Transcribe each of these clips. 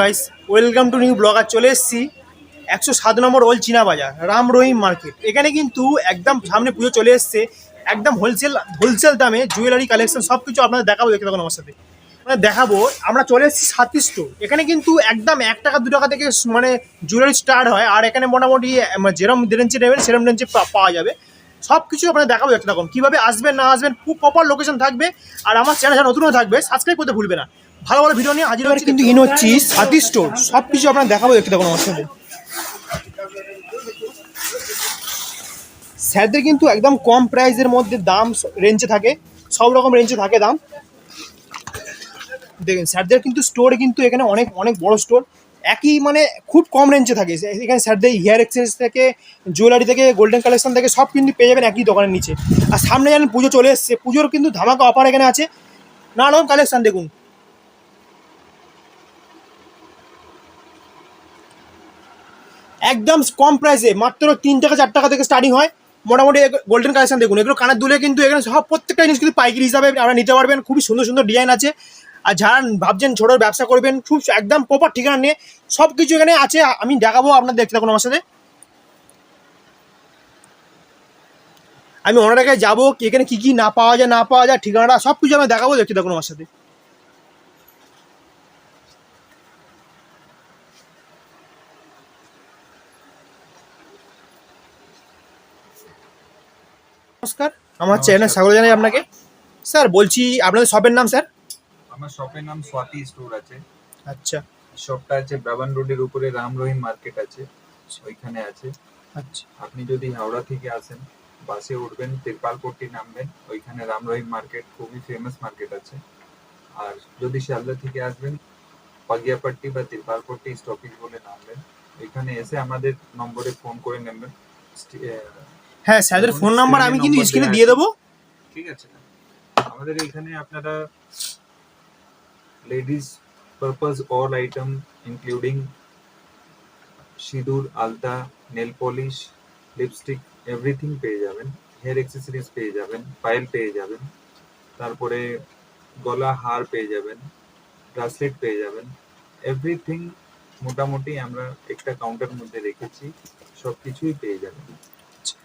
Guys welcome to new blogger চলে এসেছি একশো সাত নম্বর ওল চীনা বাজার রাম রহিম মার্কেট এখানে কিন্তু একদম সামনে পুজো চলে এসছে। একদম হোলসেল হোলসেল দামে জুয়েলারি কালেকশন সব কিছু আপনাদের দেখাবো দেখতে থাকুন আমার সাথে। মানে দেখাবো, আমরা চলে এসেছি সাতিশ স্টোর এখানে কিন্তু একদম এক টাকা, দু টাকা থেকে মানে জুয়েলারি স্টার্ট হয়। আর এখানে মোটামুটি যেরম রেঞ্জে নেবেন সেরম রেঞ্জে পাওয়া যাবে। সব কিছু আপনাদের দেখাবো দেখতে থাকুন। কীভাবে আসবেন, না আসবেন, খুব প্রপার লোকেশন থাকবে। আর আমার চ্যানেল নতুনও থাকবে সাবস্ক্রাইব করতে ভুলবে না। ভালো ভালো ভিডিও নিয়ে হাজির হচ্ছে। কিন্তু ইন হচ্ছি সাতি স্টোর সব কিছু আপনার দেখাবো দেখতে থাকুন আমার সাথে স্যারদের কিন্তু একদম কম প্রাইসের মধ্যে দাম রেঞ্জে থাকে সব রকম রেঞ্জে থাকে দাম। দেখেন স্যারদের কিন্তু স্টোর কিন্তু এখানে অনেক অনেক বড় স্টোর একই মানে খুব কম রেঞ্জে থাকে। এখানে স্যারদের হেয়ার এক্সচেঞ্জ থেকে জুয়েলারি থেকে গোল্ডেন কালেকশন থেকে সব কিন্তু পেয়ে যাবেন একই দোকানের নিচে। আর সামনে জানেন পুজো চলে এসছে পুজোর কিন্তু ধামাকা অফার এখানে আছে। নানা রকম কালেকশন দেখুন। একদম কম প্রাইসে মাত্র তিন টাকা চার টাকা থেকে স্টার্টিং হয়। মোটামুটি গোল্ডেন কালেকশন দেখুন, এগুলো কানের দুলে কিন্তু এখানে সব প্রত্যেকটা জিনিস কিন্তু পাইকারি হিসাবে আপনারা নিতে পারবেন। খুবই সুন্দর সুন্দর ডিজাইন আছে। আর যারা ভাবছেন ছোটো ব্যবসা করবেন, খুব একদম প্রপার ঠিকানা নিয়ে সব কিছু এখানে আছে। আমি দেখাবো আপনার দেখতে থাকুন আমার সাথে। আমি অনেক জায়গায় যাব, এখানে কী কী না পাওয়া যায়, না পাওয়া যায়, ঠিকানাটা সব কিছু আমি দেখাবো, দেখতে থাকুন আমার সাথে। নমস্কার আমার চ্যানেল স্বাগত জানাই আপনাকে। স্যার বলছি আপনাদের শপের নাম স্যার? আমার শপের নাম স্বাতি স্টোর আছে। আচ্ছা। শপটা আছে ব্রাবান রোডের উপরে রাম রহিম মার্কেট আছে ওইখানে আছে। আচ্ছা। আপনি যদি হাওড়া থেকে আসেন বাসে উঠবেন তিরপালপট্টি নামবেন ওইখানে রাম রহিম মার্কেট খুবই ফেমাস মার্কেট আছে। আর যদি শিয়ালদা থেকে আসবেন পাগিয়াপট্টি বা তিরপালপট্টি স্টপেজ বলে নামবেন ওইখানে এসে আমাদের নম্বরে ফোন করে নেবেন। হ্যাঁ স্যারদের ফোন নাম্বার আমি কিন্তু স্ক্রিনে দিয়ে দেবো। ঠিক আছে। আমাদের এখানে আপনারা ladies purpose all item including sindoor alta nail polish lipstick everything পেয়ে যাবেন। হেয়ার অ্যাক্সেসরিজ পেয়ে যাবেন পায়েল পেয়ে যাবেন। তারপরে গলা হার পেয়ে যাবেন ব্রাসলেট পেয়ে যাবেন। এভরিথিং মোটামুটি আমরা একটা কাউন্টার মধ্যে রেখেছি। সব কিছুই পেয়ে যাবেন।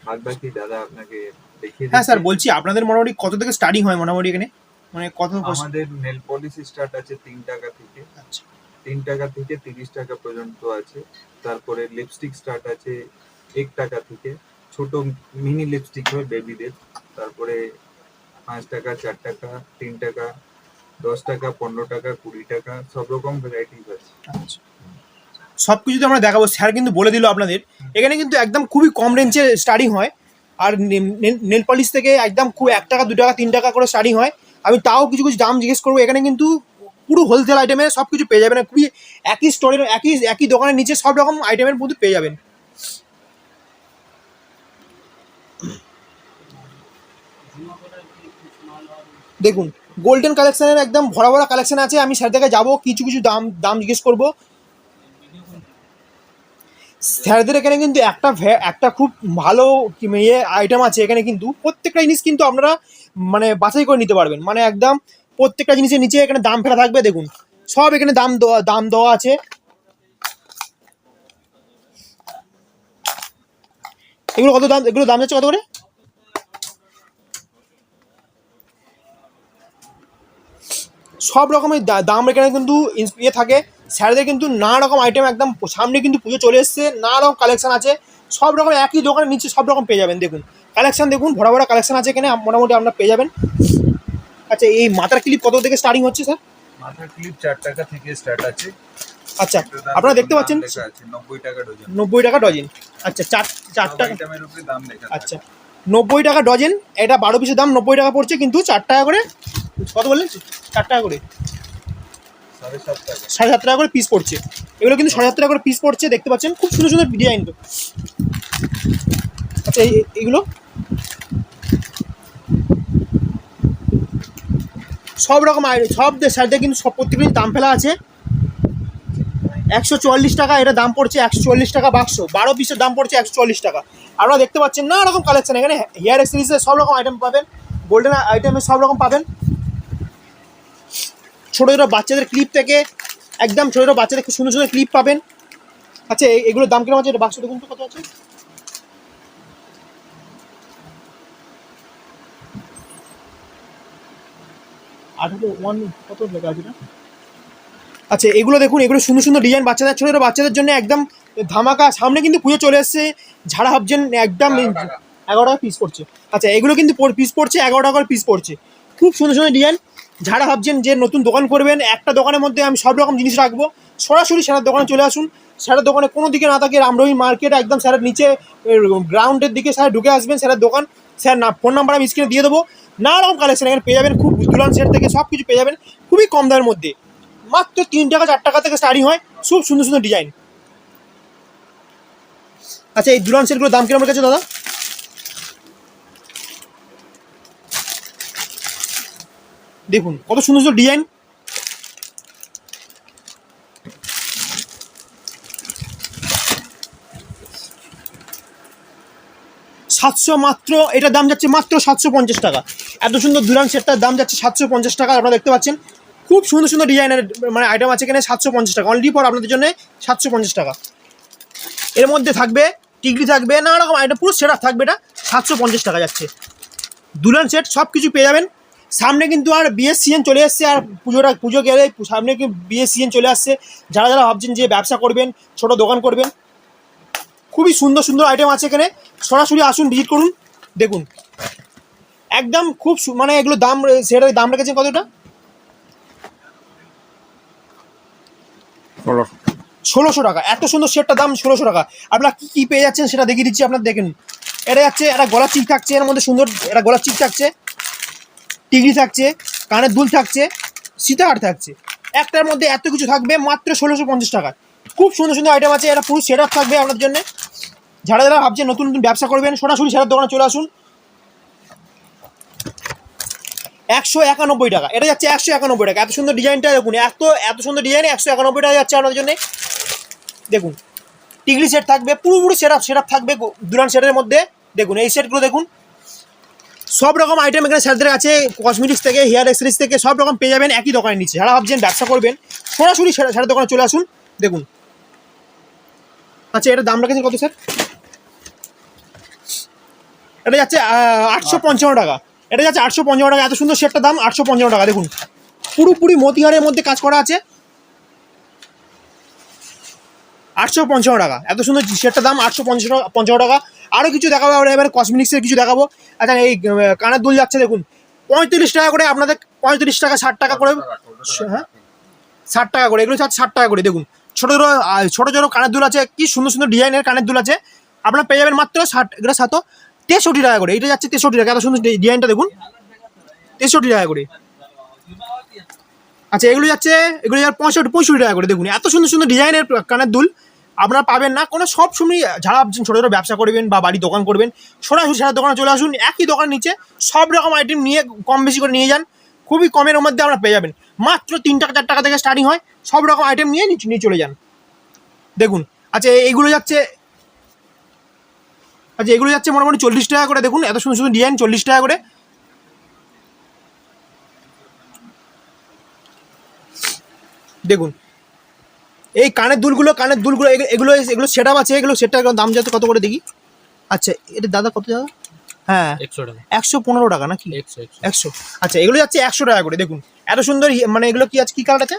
বাদ বাকি দাদা আপনাকে দেখিয়ে হ্যাঁ স্যার বলছি আপনাদের মোটামুটি কত থেকে স্টার্টিং হয় মোটামুটি এখানে? মানে কত আমাদের নেল পলিশ স্টার্ট আছে তিন টাকা থেকে। আচ্ছা। তিন টাকা থেকে তিরিশ টাকা পর্যন্ত আছে। তারপরে লিপস্টিক স্টার্ট আছে এক টাকা থেকে। ছোট মিনি লিপস্টিক হয় বেবিদের তারপরে পাঁচ টাকা চার টাকা তিন টাকা দশ টাকা পনেরো টাকা কুড়ি টাকা সব রকম ভ্যারাইটিস আছে। আচ্ছা। সব কিছু তো আমরা দেখাবো। স্যার কিন্তু বলে দিল আপনাদের। এখানে কিন্তু একদম খুবই কম রেঞ্জে স্টার্টিং হয়। আর নেল পলিশ থেকে একদম খুব এক টাকা, দু টাকা, তিন টাকা করে স্টার্টিং হয়। আমি তাও কিছু কিছু দাম জিজ্ঞেস করব। এখানে কিন্তু পুরো হোলসেল আইটেমে সব কিছু পেয়ে যাবেন। খুবই একই স্টোরের একই একই দোকানের নিচে সব রকম আইটেমের মধ্যে পেয়ে যাবেন। দেখুন গোল্ডেন কালেকশনের একদম ভরা ভরা কালেকশন আছে। আমি স্যার থেকে যাব, কিছু কিছু দাম দাম জিজ্ঞেস করব। স্যারদের এখানে কিন্তু একটা একটা খুব ভালো ইয়ে আইটেম আছে এখানে কিন্তু। প্রত্যেকটা জিনিস কিন্তু আপনারা মানে বাছাই করে নিতে পারবেন। মানে একদম প্রত্যেকটা জিনিসের নিচে এখানে দাম ফেলা থাকবে, দেখুন। সব এখানে দাম দেওয়া দাম দেওয়া আছে। এগুলো কত দাম এগুলো দাম যাচ্ছে কত করে? সব রকমের দাম এখানে কিন্তু ইয়ে থাকে। স্যারদের কিন্তু নানা রকম আইটেম একদম সামনে কিন্তু পুজো চলে এসছে নানা রকম কালেকশন আছে সব রকম একই দোকানের নিচে সব রকম পেয়ে যাবেন দেখুন। কালেকশন দেখুন ভরা ভরা কালেকশান আছে এখানে মোটামুটি আপনারা পেয়ে যাবেন। আচ্ছা এই মাথার ক্লিপ কত থেকে স্টার্টিং হচ্ছে স্যার? মাথার ক্লিপ চার টাকা থেকে স্টার্ট আছে। আচ্ছা আপনারা দেখতে পাচ্ছেন? নব্বই টাকা ডজন নব্বই টাকা ডজন আচ্ছা চার চার টাকা। আচ্ছা নব্বই টাকা ডজন এটা বারো পিসের দাম নব্বই টাকা পড়ছে কিন্তু চার টাকা করে কত বললেন? চার টাকা করে। সাড়ে সাত টাকা। করে পিস পড়ছে। এগুলো কিন্তু সাড়ে সাত টাকা করে পিস পড়ছে, দেখতে পাচ্ছেন? খুব সুন্দর সুন্দর ডিজাইন তো আচ্ছা এই, এইগুলো? সব রকম আই- সব সাইডে কিন্তু সব প্রত্যেকটির দাম ফেলা আছে। একশো চুয়াল্লিশ টাকা, এটা দাম পড়ছে একশো চল্লিশ টাকা বাক্স বারো পিসের দাম পড়ছে একশো চল্লিশ টাকা। আপনারা দেখতে পাচ্ছেন না রকম কালেকশন এখানে হেয়ার এক্সেসরিজের সব রকম আইটেম পাবেন। গোল্ডেন আইটেমের সব রকম পাবেন। ছোটো ছোটো বাচ্চাদের ক্লিপ থেকে একদম ছোটো ছোটো বাচ্চাদের খুব সুন্দর সুন্দর ক্লিপ পাবেন। আচ্ছা এগুলোর দাম কীরকম আছে? এটা বাক্স দেখুন তো কত আছে? আঠারো ওয়ান কত লেখা আছে এটা? আচ্ছা এগুলো দেখুন এগুলো সুন্দর সুন্দর ডিজাইন বাচ্চাদের ছোটো ছোটো বাচ্চাদের জন্য একদম ধামাকা। সামনে কিন্তু পুজো চলে এসছে ঝাড়া ভাবছেন একদম এগারো টাকা পিস পড়ছে। আচ্ছা এগুলো কিন্তু পিস পড়ছে এগারো টাকা পিস পড়ছে। খুব সুন্দর সুন্দর ডিজাইন যারা ভাবছেন যে নতুন দোকান করবেন, একটা দোকানের মধ্যে আমি সব রকম জিনিস রাখব, সরাসরি স্যারের দোকানে চলে আসুন। স্যারের দোকানে কোনো দিকে না থাকে রামরহিম মার্কেট, একদম স্যারের নিচে গ্রাউন্ডের দিকে স্যার ঢুকে আসবেন স্যারের দোকান। স্যার না ফোন নাম্বার আমি স্ক্রিনে দিয়ে দেবো। নানা রকম কালেকশন এখানে পেয়ে যাবেন, খুব দুলান সেট থেকে সব কিছু পেয়ে যাবেন, খুবই কম দামের মধ্যে। মাত্র তিন টাকা, চার টাকা থেকে স্টার্টিং হয়, খুব সুন্দর সুন্দর ডিজাইন আচ্ছা এই দুলান সেটগুলোর দাম কীরকম রেখেছে দাদা? দেখুন, কত সুন্দর সুন্দর ডিজাইন। সাতশো মাত্র এটার দাম যাচ্ছে মাত্র সাতশো পঞ্চাশ টাকা। এত সুন্দর দুরান সেটটার দাম যাচ্ছে সাতশো পঞ্চাশ টাকা, আপনারা দেখতে পাচ্ছেন। খুব সুন্দর সুন্দর ডিজাইনের মানে আইটেম আছে এখানে সাতশো পঞ্চাশ টাকা। অনলি পর আপনাদের জন্য সাতশো পঞ্চাশ টাকা। এর মধ্যে থাকবে, টিকলি থাকবে নানা রকম আইটেম পুরো সেট থাকবে এটা, সাতশো পঞ্চাশ টাকা যাচ্ছে। দুলান সেট সব কিছু পেয়ে যাবেন। সামনে কিন্তু আর বিয়ের সিজন চলে এসছে আর পুজোটা পুজো গেলে সামনে কিন্তু বিয়ের সিজন চলে আসছে। যারা যারা ভাবছেন যে ব্যবসা করবেন ছোট দোকান করবেন খুবই সুন্দর সুন্দর আইটেম আছে এখানে। সরাসরি আসুন ভিজিট করুন দেখুন। একদম খুব মানে এগুলো দাম সেটার দাম রেখেছেন কতটা? ষোলোশো। টাকা। এত সুন্দর সেটটার দাম ষোলোশো টাকা। আপনারা কী কী পেয়ে যাচ্ছেন সেটা দেখিয়ে দিচ্ছি আপনার দেখেন এটা যাচ্ছে একটা গলার চিক থাকছে এর মধ্যে সুন্দর একটা গলার চিক থাকছে। টিগরি থাকছে কানের দুল থাকছে সীতাহার থাকছে। একটার মধ্যে এত কিছু থাকবে, মাত্র ষোলোশো পঞ্চাশ টাকা। খুব সুন্দর সুন্দর আইটেম আছে এটা পুরো সেট থাকবে আপনার জন্য। যারা যারা ভাবছেন নতুন নতুন ব্যবসা করবেন, সরাসরি সেটার দোকানে চলে আসুন। একশো একানব্বই টাকা। এটা যাচ্ছে একশো একানব্বই টাকা। এত সুন্দর ডিজাইনটা দেখুন, এত এত সুন্দর ডিজাইন একশো একানব্বই টাকা যাচ্ছে আপনার জন্য। দেখুন টিগলি সেট থাকবে, পুরোপুরি সেট আপ সেট আপ থাকবে দুরান সেটের মধ্যে। দেখুন, এই সেটগুলো দেখুন। সব রকম আইটেম এখানে স্যারদের আছে কসমেটিক্স থেকে হেয়ার অ্যাক্সেসরিজ থেকে সব রকম পেয়ে যাবেন একই দোকানের নিচে। যারা ভাবছেন ব্যবসা করবেন সরাসরি স্যারের দোকানে চলে আসুন দেখুন। আচ্ছা এটার দাম রাখেছেন কত স্যার? এটা যাচ্ছে আটশো পঞ্চান্ন টাকা। এটা যাচ্ছে আটশো পঞ্চান্ন টাকা এত সুন্দর সেটটার দাম আটশো পঞ্চান্ন টাকা দেখুন। পুরোপুরি মতিহারের মধ্যে কাজ করা আছে। আটশো পঞ্চান্ন টাকা এত সুন্দর সেটটার দাম আটশো পঞ্চান্ন পঞ্চান্ন টাকা। আরও কিছু দেখাবো আমরা এবারে কসমেটিক্সের কিছু দেখাবো। আচ্ছা এই কানের দুল যাচ্ছে দেখুন। পঁয়ত্রিশ টাকা করে আপনাদের পঁয়ত্রিশ টাকা ষাট টাকা করে হ্যাঁ? ষাট টাকা করে এগুলো ষাট টাকা করে দেখুন। ছোটো ছোটো ছোটো ছোটো কানের দুল আছে কি সুন্দর সুন্দর ডিজাইনের কানের দুল আছে। আপনারা পেয়ে যাবেন মাত্র ষাট এগুলো সাত তেষট্টি টাকা করে এটা যাচ্ছে তেষট্টি টাকা এত সুন্দর ডিজাইনটা দেখুন। তেষট্টি টাকা করে। আচ্ছা এগুলো যাচ্ছে এগুলো যাচ্ছে পঁয়ষট্টি পঁয়ষট্টি টাকা করে দেখুন। এত সুন্দর সুন্দর ডিজাইনের কানের দুল। আপনারা পাবেন না। কোনো সব সময় যারা ভাবছেন ছোটো ছোটো ব্যবসা করবেন বা বাড়ি দোকান করবেন সরাসরি সারা দোকানে চলে আসুন, একই দোকান নিচে সব রকম আইটেম নিয়ে কম বেশি করে নিয়ে যান। খুবই কমের মধ্যে আমরা পেয়ে যাবেন। মাত্র তিন টাকা, চার টাকা থেকে স্টার্টিং হয়, সব রকম আইটেম নিয়ে নিয়ে চলে যান। দেখুন আচ্ছা এইগুলো যাচ্ছে আচ্ছা এগুলো যাচ্ছে মোটামুটি চল্লিশ টাকা করে। দেখুন, এত সুন্দর সুন্দর ডিজাইন, চল্লিশ টাকা করে। দেখুন এই কানের দুলগুলো কানের দুলগুলো এগুলো এগুলো সেট আছে এগুলো সেটটার দাম যাতে কত করে দেখি? আচ্ছা এটা দাদা কত দাদা হ্যাঁ একশো পনেরো টাকা নাকি? একশো আচ্ছা এগুলো যাচ্ছে একশো টাকা করে দেখুন। এত সুন্দর মানে এগুলো কি আছে কি কালার আছে?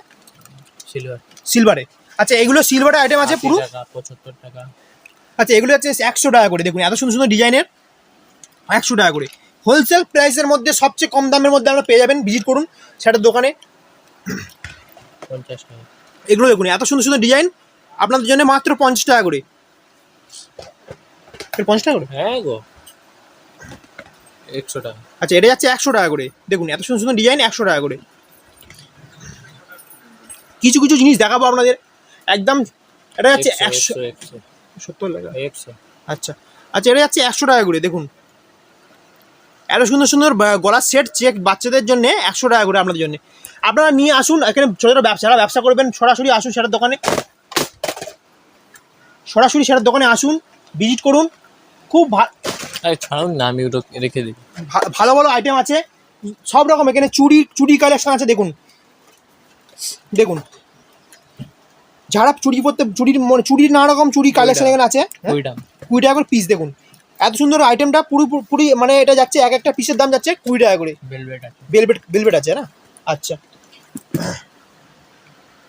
সিলভার সিলভারে আচ্ছা এগুলো সিলভারের আইটেম আছে পুরো? পঁচাত্তর টাকা। আচ্ছা এগুলো হচ্ছে একশো টাকা করে দেখুন এত সুন্দর সুন্দর ডিজাইনের একশো টাকা করে। হোলসেল প্রাইসের মধ্যে সবচেয়ে কম দামের মধ্যে আপনারা পেয়ে যাবেন ভিজিট করুন সেটা দোকানে। পঞ্চাশ টাকা। এগুলো দেখুন এত সুন্দর সুন্দর ডিজাইন আপনাদের জন্য মাত্র পঞ্চাশ টাকা করে। পঞ্চাশ টাকা করে? হ্যাঁ গো। একশো টাকা। আচ্ছা এটা যাচ্ছে একশো টাকা করে। দেখুন এত সুন্দর সুন্দর ডিজাইন একশো টাকা করে। কিছু কিছু জিনিস দেখাবো আপনাদের। একদম এটা যাচ্ছে একশো। সত্তর টাকা। একশো। আচ্ছা আচ্ছা এটা যাচ্ছে একশো টাকা করে দেখুন। এত সুন্দর সুন্দর গলার সেট চেক বাচ্চাদের জন্য একশো টাকা করে আপনাদের জন্য। আপনারা নিয়ে আসুন এখানে ছোটো ছোটো ব্যবসা ব্যবসা করবেন সরাসরি আসুন সেটার দোকানে। সরাসরি সেটার দোকানে আসুন ভিজিট করুন। খুব ভালো না আমি ওটা রেখে দিই। ভালো ভালো আইটেম আছে। সব রকম এখানে চুড়ি চুড়ি কালেকশন আছে দেখুন। দেখুন। যারা চুরি পরতে চুরির মানে চুরির নানা রকম চুরি কালেকশন এখানে আছে হ্যাঁ? কুড়ি টাকা করে পিস দেখুন। এত সুন্দর আইটেমটা পুরো পুরি মানে এটা যাচ্ছে এক একটা পিসের দাম যাচ্ছে কুড়ি টাকা করে। বেলভেট বেলভেট আছে না? আচ্ছা।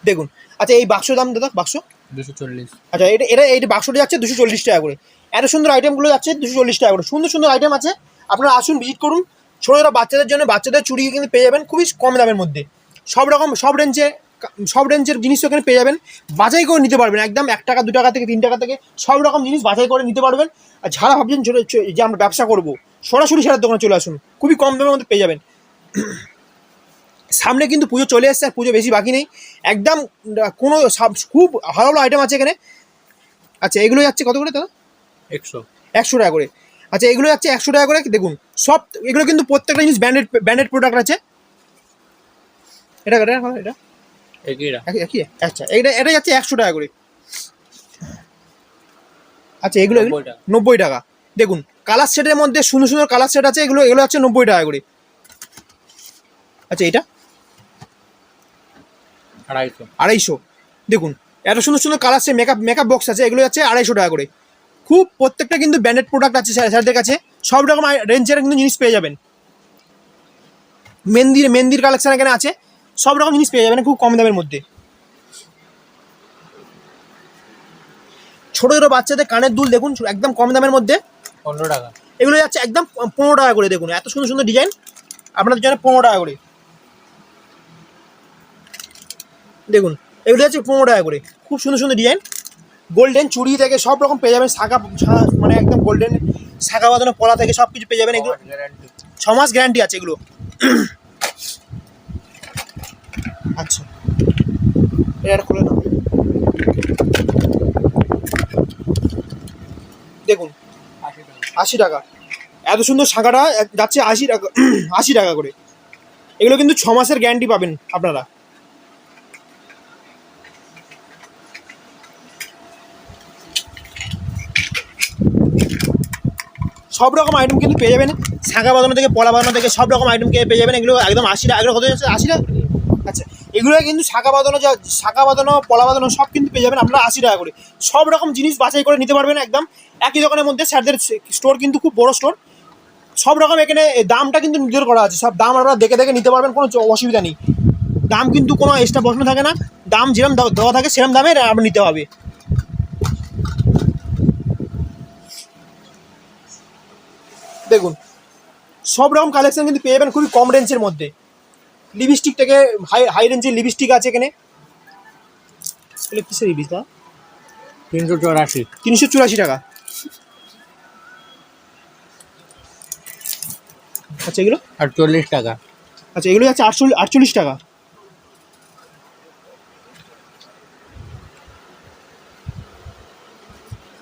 দেখুন। আচ্ছা এই বাক্স দাম দাদা বাক্স? দুশো চল্লিশ। আচ্ছা এটা এটা এই বাক্সটা যাচ্ছে দুশো চল্লিশ টাকা করে। এত সুন্দর আইটেমগুলো যাচ্ছে দুশো চল্লিশ টাকা করে। সুন্দর সুন্দর আইটেম আছে। আপনারা আসুন ভিজিট করুন। ছোটো ছোটো বাচ্চাদের জন্য বাচ্চাদের চুড়ি কিন্তু পেয়ে যাবেন খুবই কম দামের মধ্যে। সব রকম সব রেঞ্জে সব রেঞ্জের জিনিস এখানে পেয়ে যাবেন। বাছাই করে নিতে পারবেন একদম এক টাকা দু টাকা থেকে তিন টাকা থেকে সব রকম জিনিস বাছাই করে নিতে পারবেন। আর যারা ভাবছেন যে আমরা ব্যবসা করব সরাসরি সেটার দোকানে চলে আসুন। খুবই কম দামের মধ্যে পেয়ে যাবেন। সামনে কিন্তু পুজো চলে এসছে আর পুজো বেশি বাকি নেই। একদম কোনো সাব- খুব ভালো ভালো আইটেম আছে এখানে। আচ্ছা এগুলো যাচ্ছে কত করে দাদা? একশো। একশো টাকা করে। আচ্ছা এগুলো যাচ্ছে একশো টাকা করে দেখুন সব এগুলো কিন্তু প্রত্যেকটা জিনিস ব্র্যান্ডেড ব্র্যান্ডেড প্রোডাক্ট আছে। এটা এটা? একই আচ্ছা এটা এটা যাচ্ছে একশো টাকা করে। আচ্ছা এগুলো এগুলো- 90 টাকা। নব্বই টাকা। দেখুন কালার সেটের মধ্যে সুন্দর সুন্দর কালার সেট আছে এগুলো এগুলো হচ্ছে নব্বই টাকা করে। আচ্ছা এটা আড়াইশো। আড়াইশো। দেখুন এত সুন্দর সুন্দর কালার সে মেকআপ মেকআপ বক্স আছে এগুলো যাচ্ছে আড়াইশো টাকা করে। খুব প্রত্যেকটা কিন্তু ব্র্যান্ডেড প্রোডাক্ট আছে স্যার- স্যারদের কাছে। সব রকম রেঞ্জের কিন্তু জিনিস পেয়ে যাবেন। মেহেন্দির মেহেন্দির কালেকশন এখানে আছে। সব রকম জিনিস পেয়ে যাবেন খুব কম দামের মধ্যে। ছোটো ছোটো বাচ্চাদের কানের দুল দেখুন একদম কম দামের মধ্যে। পনেরো টাকা। এগুলো যাচ্ছে একদম পনেরো টাকা করে দেখুন এত সুন্দর সুন্দর ডিজাইন। আপনাদের জন্য পনেরো টাকা করে। দেখুন এগুলো যাচ্ছে পনেরো টাকা করে খুব সুন্দর সুন্দর ডিজাইন। গোল্ডেন চুড়ি থেকে সব রকম পেয়ে যাবেন শাখা মানে একদম গোল্ডেন শাখা বাঁধানো পলা থেকে সব কিছু পেয়ে যাবেন এগুলো ছ মাস গ্যারান্টি আছে এগুলো। আচ্ছা। এটা খুলে নাও। দেখুন, আশি টাকা। এত সুন্দর শাঁখাটা যাচ্ছে আশি টাকা আশি টাকা করে। এগুলো কিন্তু ছ মাসের গ্যারান্টি পাবেন আপনারা। সব রকম আইটেম কিন্তু পেয়ে যাবেন। শাঁখা বাঁধানো থেকে, পলা বাঁধানো থেকে সব রকম আইটেম পেয়ে যাবেন। এগুলো একদম আশি টাকা, এগুলো কত আশি টাকা? আচ্ছা। এগুলো কিন্তু শাখা বাঁধানো যা শাখা বাঁধানো, পলা বাঁধানো সব কিন্তু পেয়ে যাবেন আপনারা আশি টাকা করে। সব রকম জিনিস বাছাই করে নিতে পারবেন একদম। একই দোকানের মধ্যে স্যারদের স্টোর কিন্তু খুব বড় স্টোর সব রকম এখানে দামটা কিন্তু নির্ধারণ করা আছে। সব দাম আপনারা দেখে দেখে নিতে পারবেন, কোনো অসুবিধা নেই। দাম কিন্তু কোনো এক্সট্রা প্রশ্ন থাকে না। দাম যেরকম দেওয়া থাকে সেরকম দামে আপনার নিতে হবে। দেখুন, সব রকম কালেকশন কিন্তু পেয়ে যাবেন খুবই কম রেঞ্জের মধ্যে। লিপস্টিক থেকে হাই হাই রেঞ্জের লিপস্টিক আছে এখানে। এগুলো কিসের লিপস্টিক তিনশো চৌরাশি। তিনশো চুরাশি টাকা। আচ্ছা এগুলো? আর চল্লিশ টাকা। আচ্ছা এগুলো যাচ্ছে আটচল্লিশ আটচল্লিশ টাকা।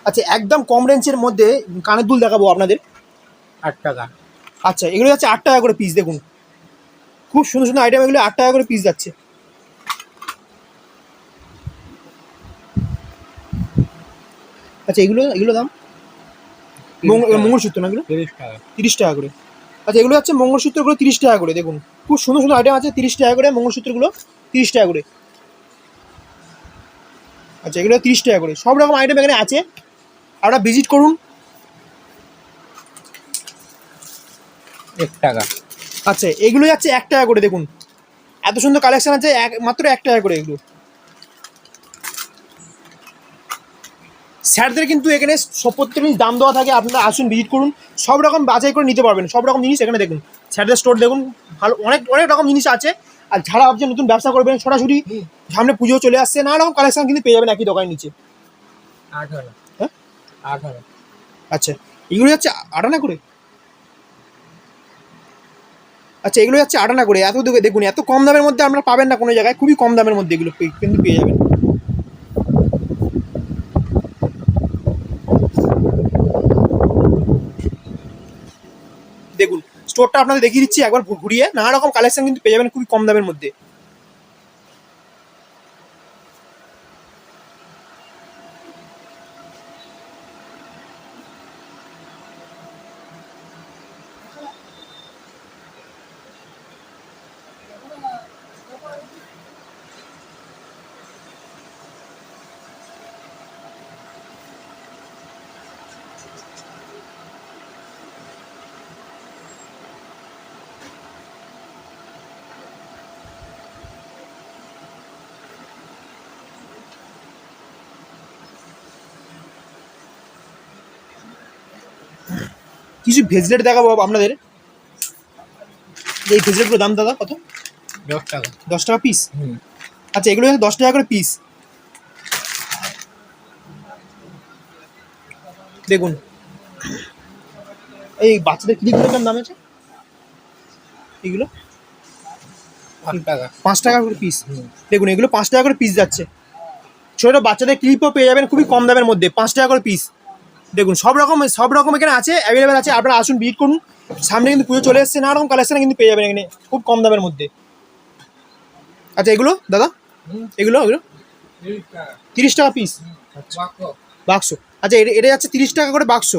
আচ্ছা একদম কম রেঞ্জের মধ্যে কানের দুল দেখাবো আপনাদের। আট টাকা। আচ্ছা এগুলো যাচ্ছে আট টাকা করে পিস দেখুন। খুব সুন্দর সুন্দর আইটেম এগুলো আট টাকা করে পিস যাচ্ছে। আচ্ছা এগুলো এগুলো দাম? মঙ্গলসূত্র না এগুলো? তিরিশ টাকা। করে। আচ্ছা এগুলো হচ্ছে মঙ্গলসূত্রগুলো তিরিশ টাকা করে দেখুন। খুব সুন্দর সুন্দর আইটেম আছে তিরিশ টাকা করে মঙ্গলসূত্রগুলো তিরিশ টাকা করে। আচ্ছা এগুলো তিরিশ টাকা করে। সব রকম আইটেম এখানে আছে। আপনারা ভিজিট করুন। এক টাকা। আচ্ছা এগুলো যাচ্ছে এক টাকা করে দেখুন। এত সুন্দর কালেকশন আছে এক মাত্র এক টাকা করে এগুলো। স্যারদের কিন্তু এখানে সব প্রত্যেক জিনিস দাম দেওয়া থাকে আপনারা আসুন ভিজিট করুন। সব রকম বাছাই করে নিতে পারবেন সব রকম জিনিস এখানে দেখুন। স্যারদের স্টোর দেখুন ভালো অনেক অনেক রকম জিনিস আছে। আর যারা ভাবছেন নতুন ব্যবসা করবেন সরাসরি সামনে পুজো চলে আসছে নানা রকম কালেকশন কিন্তু পেয়ে যাবেন একই দোকানের নিচে। আঠারো হ্যাঁ? আঠারো আচ্ছা এগুলো যাচ্ছে আটানা করে? আচ্ছা এগুলো যাচ্ছে আটানা করে, এত দূরে দেখুন, এত কম দামের মধ্যে আপনারা পাবেন না কোনো জায়গায়, খুবই কম দামের মধ্যে এগুলো কিন্তু পেয়ে যাবেন। দেখুন স্টোরটা আপনাদের দেখিয়ে দিচ্ছি, একবার ঘুরিয়ে নানা রকম কালেকশন কিন্তু পেয়ে যাবেন খুবই কম দামের মধ্যে। কিছু ভেজলেট দেখাবো আপনাদের। এই ভেজলেটগুলোর দাম দাদা কত? দশ টাকা। দশ টাকা পিস হুম। আচ্ছা এগুলো দশ টাকা করে পিস দেখুন। এই বাচ্চাদের ক্লিপগুলো কেমন দাম আছে? এগুলো? পাঁচ টাকা। পাঁচ টাকা করে পিস দেখুন এগুলো পাঁচ টাকা করে পিস যাচ্ছে। ছোটো বাচ্চাদের ক্লিপও পেয়ে যাবেন খুবই কম দামের মধ্যে পাঁচ টাকা করে পিস দেখুন সব রকম সব রকম এখানে আছে অ্যাভেলেবেল আছে আপনারা আসুন ভিজিট করুন। সামনে কিন্তু পুজো চলে এসছে নানা রকম কালেকশন কিন্তু পেয়ে যাবেন এখানে খুব কম দামের মধ্যে। আচ্ছা এগুলো দাদা? এগুলো এগুলো? তিরিশ টাকা পিস বাক্স। বাক্স। আচ্ছা এটা যাচ্ছে তিরিশ টাকা করে বাক্স।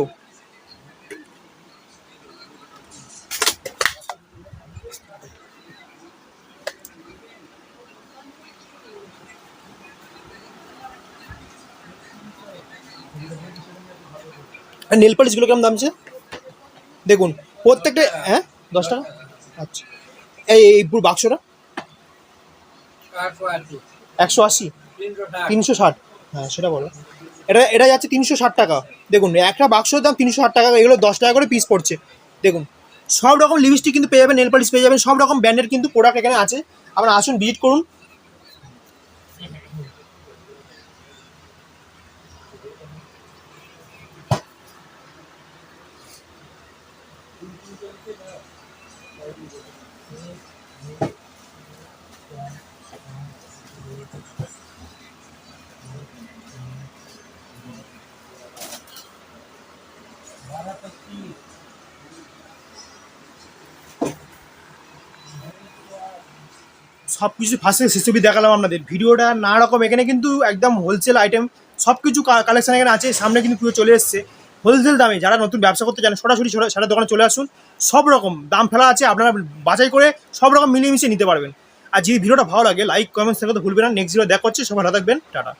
আর নেল পালিশগুলো কেমন দাম আছে? দেখুন, প্রত্যেকটা হ্যাঁ? দশ টাকা? আচ্ছা। এই এই পুরো বাক্সটা? একশো আশি? তিনশো ষাট? হ্যাঁ সেটা বলো। এটা এটা যাচ্ছে তিনশো ষাট টাকা। দেখুন, একটা বাক্সর দাম তিনশো ষাট টাকা, এগুলো দশ টাকা করে পিস পড়ছে। দেখুন, সব রকম লিপস্টিক কিন্তু পেয়ে যাবেন নেল পালিশ পেয়ে যাবেন, সব রকম ব্র্যান্ডের কিন্তু প্রোডাক্ট এখানে আছে। আপনারা আসুন ভিজিট করুন। সব কিছু ফার্স্টে সিসিবি দেখালাম আপনাদের। ভিডিওটা নানা রকম এখানে কিন্তু একদম হোলসেল আইটেম সব কিছু কালেকশন এখানে আছে, সামনে কিন্তু পুরো চলে এসছে। হোলসেল দামে, যারা নতুন ব্যবসা করতে জানেন সরাসরি সেটা দোকানে চলে আসুন। সব রকম দাম ফেলা আছে, আপনারা বাছাই করে সব রকম মিলিয়ে মিশিয়ে নিতে পারবেন। আর যদি ভিডিওটা ভালো লাগে লাইক কমেন্ট থেকে তো ভুলবেন না। নেক্সট ভিডিও দেখা হচ্ছে। সবাই ভালো থাকবেন। টাটা।